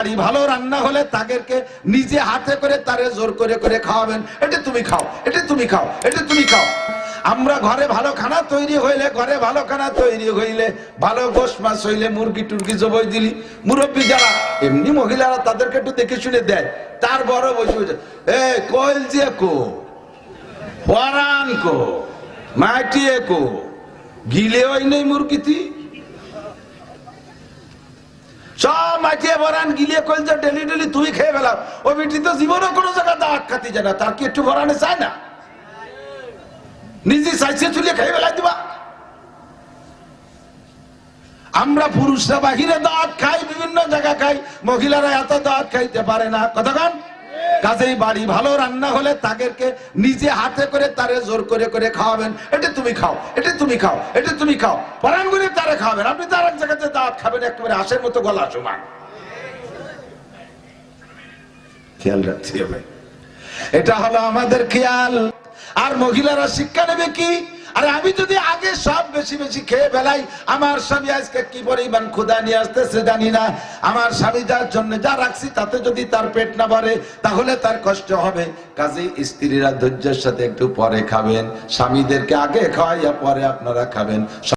ভালো রান্না হলে তাদেরকে নিজে হাতে করে তারে জোর করে করে খাওয়াবেন। এটা তুমি খাও, এটা তুমি খাও, এটা তুমি খাও। আমরা ঘরে ভালো খানা তৈরি হইলে, ঘরে ভালো খানা তৈরি হইলে, ভালো গোশ মাছ হইলে, মুরগি টুরগি জবই দিলি। মুরব্বী যারা, এমনি মহিলারা তাদেরকে একটু দেখে শুনে দেয়। তার বড় বসে এ কইল যে কো? পরান কো? মাটিয়ে কো? গিলে ওই নেই মুরগিতি মাটিয়ে ভরান গিলিয়ে কইল যে, ডেলি ডেলি তুই খেয়ে ফেলাম ও বেটি তো জীবনও কোনো জায়গা দাওয়াত খাতি যায় না, তার কি একটু ভরানে চায় না? নিজে চাইছে চুলিয়ে খেয়ে ফেলাই দিবা। আমরা পুরুষরা বাহিরে দাওয়াত খাই, বিভিন্ন জায়গা খাই, মহিলারা এত দাওয়াত খাইতে পারে না। কতক্ষণ কাজেই বাড়ি ভালো রান্না হলে তাদেরকে নিজে হাতে করে তারে জোর করে করে খাওয়াবেন। এটা তুমি খাও, এটা তুমি খাও, এটা তুমি খাও। পরানগুলি তারে খাওয়াবেন। আপনি তার এক জায়গাতে দাওয়াত খাবেন, একেবারে হাঁসের মতো গলা সমান। খেয়াল রাখছি ভাই। এটা হলো আমাদের খেয়াল। আর মহিলারা শিক্ষা নেবে কি? আরে আমি যদি আগে সব বেশি বেশি খেয়ে ফেলাই, আমার স্বামী আজকে কি পরিমাণ ক্ষুদা নিয়ে আসতেছে জানি না। আমার স্বামী যার জন্য যা রাখছি, তাতে যদি তার পেট না ভরে, তাহলে তার কষ্ট হবে। কাজেই স্ত্রীরা ধৈর্যের সাথে একটু পরে খাবেন, স্বামীদেরকে আগে খাওয়াইয়া পরে আপনারা খাবেন।